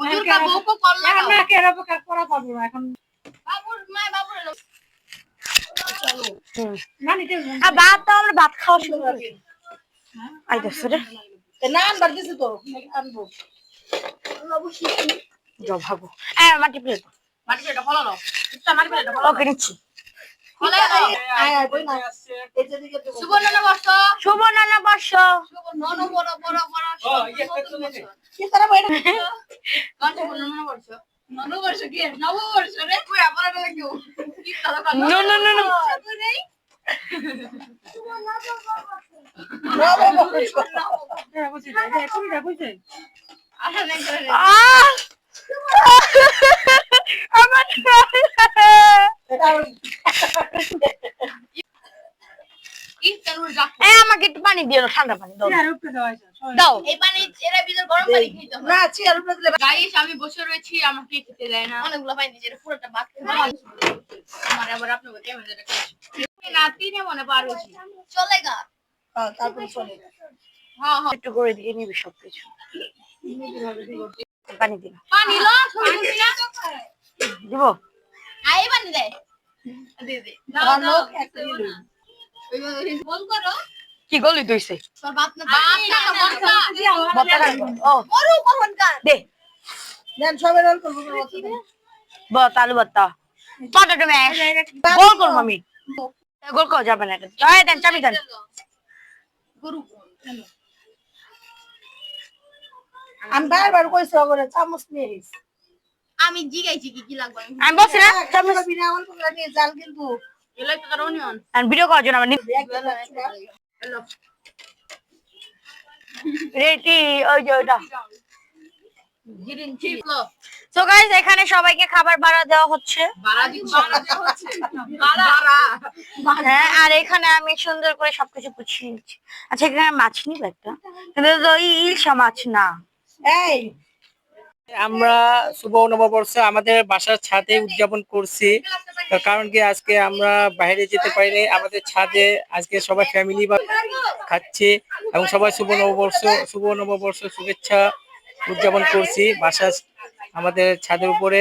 হুজুর কা বউ কল লাগাও। না কেরা পোকা করা পাবো না এখন বাবুর মা বাবুর এলো। না নিতে আর ভাত তো আমরা ভাত খাওয়া শুরু করি আইতাছে রে। না আনবার দিছি তো আনব? যাও ভাগো। হ্যাঁ মাটি প্লেট মাটি ফেলে মাটি পেটা ফলো ওকে নিচ্ছি। ফলো দাও। আয় আয় বই না এই যে দিকে তো সুবর্ণ বর্ষ শুভ নানা বর্ষ নন বড় বড় বড় ও, ইয়ে। কি তারা বই না কোন সুবর্ণ নন বর্ষ নন বর্ষ কি? নব বর্ষ রে। কই আবার এটা কেউ কি কথা কথা নো নো নো নো না বাবা বুঝছি তুমি যা বুঝছি নাই করে রে আহ! আমার এটা কি তেলুর যা এ আমাকে একটু পানি দিও ঠান্ডা পানি দাও। দাও এই পানি এরা ভিতর গরম পানি খেতে না চেয়ার উপরে দিলে গাইস আমি বসে রয়েছি আমাকে খেতে দেয় না। অনেকগুলো পানি দিয়েছে পুরোটা ভাত খেতে আমার আবার নাতি নে মনে পার চলে গা। হ্যাঁ, তারপরে চলে হ্যাঁ হ্যাঁ। একটু করে দিয়ে নিবি সব কিছু পানি দিবা। পানি লো দিব। আই পানি দে। কি গলি তুইছে আলু পটেটো ম্যাশ গোল করব আমি। গোল করা যাবে না। জয় দেন চাবি দেন। গরু আমি বারবার কইছি চামচ নিয়ে আমি জিগাইছি কি কি লাগবে? আমি বলছি না। চামচ বিনা আমল করে নিয়ে জাল এলাই তো কারণ আমি ভিডিও করার জন্য আমার রেডি ওই যে গাইস এখানে সবাইকে খাবার ভাড়া দেওয়া হচ্ছে। বাড়া দেওয়া হচ্ছে। হ্যাঁ আর এখানে আমি সুন্দর করে সবকিছু গুছিয়ে নিচ্ছি। আচ্ছা এখানে মাছ নিব একটা? কিন্তু ওই ইলশা মাছ না। এই আমরা শুভ নববর্ষ আমাদের বাসার ছাদে উদযাপন করছি। কারণ কি আজকে আমরা বাইরে যেতে পারিনি, আমাদের ছাদে আজকে সবাই ফ্যামিলি বা খাচ্ছে এবং সবাই শুভ নববর্ষ শুভ নববর্ষ শুভেচ্ছা উদযাপন করছি বাসা আমাদের ছাদের উপরে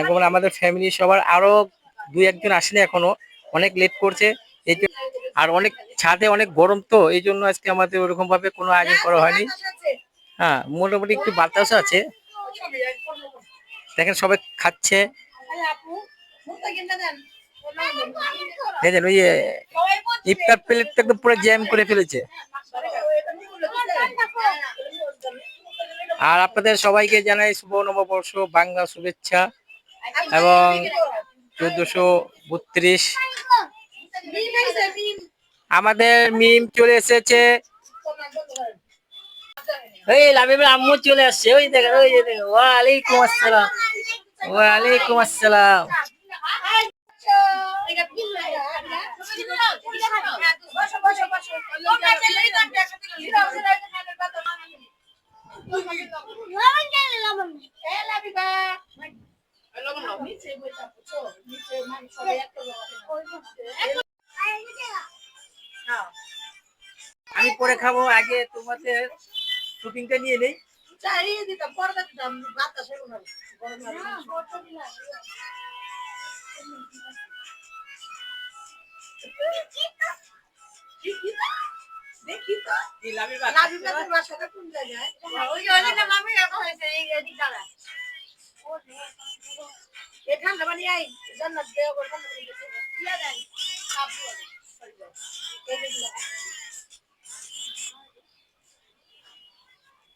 এবং আমাদের ফ্যামিলি সবার আরও দুই একজন আসেনি এখনও, অনেক লেট করছে। এই আর অনেক ছাদে অনেক গরম তো, এই জন্য আজকে আমাদের ওরকমভাবে কোনো আয়োজন করা হয়নি। হ্যাঁ মোটামুটি একটু বাতাস আছে। দেখেন সবাই খাচ্ছে। দেখেন ওই ইফতার প্লেটটা একদম পুরো জ্যাম করে ফেলেছে। আর আপনাদের সবাইকে জানাই শুভ নববর্ষ বাংলা শুভেচ্ছা এবং চোদ্দশো বত্রিশ। আমাদের মিম চলে এসেছে। ওই লাবিবের আম্মু চলে আসছে। ওই দেখেন, ওই যে দেখেন। ওয়ালাইকুম আসসালাম। ওয়ালাইকুম আসসালাম। আমি পরে খাব। আগে তোমাদের শুটিংটা নিয়ে নেই। চাইয়ে দিতাম পর্দা দিতাম বাতাস এলো না গরম দেখি তো এই লাবিবা লাবিবাদের বাসাটা কোন জায়গায়? ওই যে ওই যে মামি এরকম হয়েছে এই এদিক দাঁড়া এ ঠান্ডা পানি জান্নাত দেওয়া করে ঠান্ডা পানি গেছে ইয়া দেন এই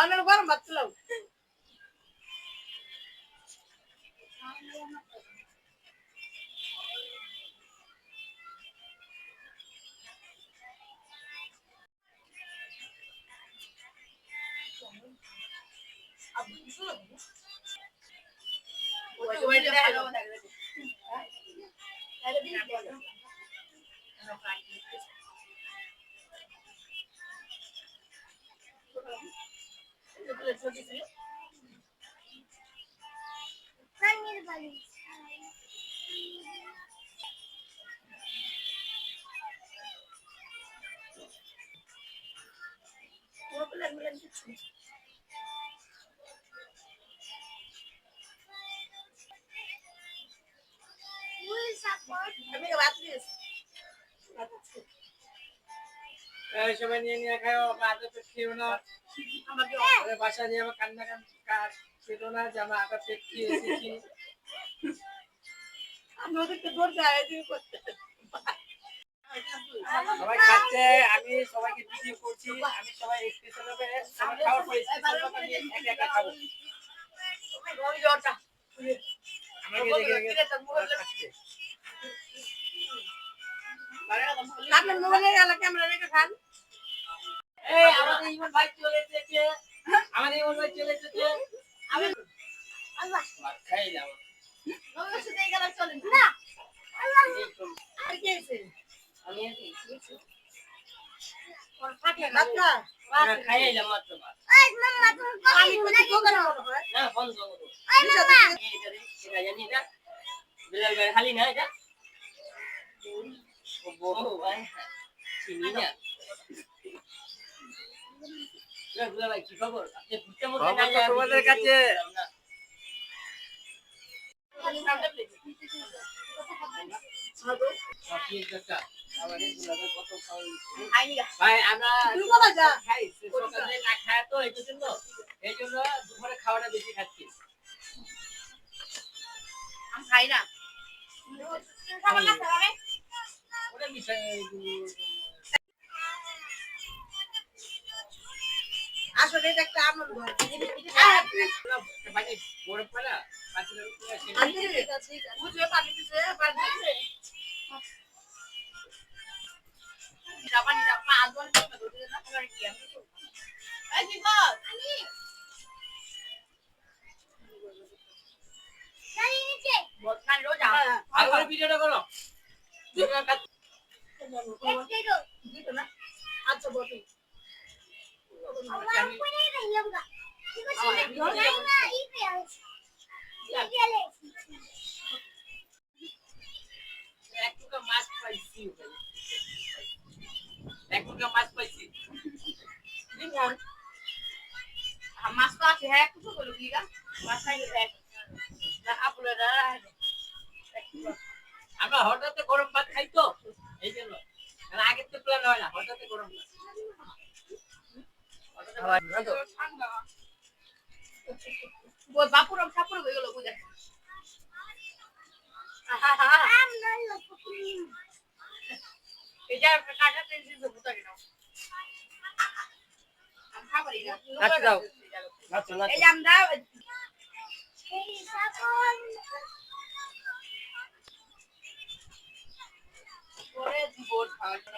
పన్నెండు కూర మచ్చలేవు Thank you. সবাই নিয়ে নিয়ে খাও আদা পেট খেও না বাসা দিয়ে আবার কান্না কাজ ছিল না যে আমরা আদা পেট এসেছি। আমি ওদেরকে ধরতে আয়োজন করতে। সবাই খাচ্ছে আমি সবাইকে ভিডিও করছি আমি সবাই স্পেশাল ভাবে সবাই খাওয়ার পরে স্পেশাল ভাবে আমি একা একা খাব। আমাকে দেখে দেখে আপনার মোবাইলের গেল ক্যামেরা রেখে খান। এই আমাদের ইমন ভাই চলে এসেছে। আমাদের ইমন ভাই চলে এসেছে। খাই যাব আর কি হয়েছে আমি বাচ্চা খাই মাত্র? আমি মনে হয় না বন্ধ করো। দিশা দিশা। এটা জানি না। বিলাল ভাই খালি না এটা? ও বউ ভাই। চিনি না। জন্য দুপুরে খাওয়াটা বেশি খাচ্ছি খাই না ওটা মিশাই বদখান রোজ আর করে ভিডিওটা করো আচ্ছা টুকা মাছ পাইছি মাছ পাইছি মাছ তো আছে হ্যাঁ কিছু বলো কি মাছ খাইলে দেখ না আপুলে না আমরা হঠাৎ গরম ভাত খাই তো এই জন্য আর আগের তো প্ল্যান হয় না হঠাৎ গরম ভাত হঠাৎ গরম ভাত। ঠান্ডা বল বাপুরম সাপুরম হয়ে গেল বুঝা এটা কাটা টেনশন তো বুঝারি না আমি খাবারই না আচ্ছা দাও এই আমরা পরে দিব খাওয়াটা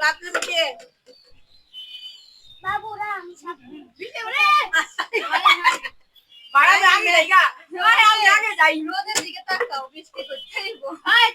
রাত্রে কে বাড়া আমি যাইগা আরে আমি আগে যাই। রোদের দিকে তাকাও বৃষ্টি করতে আই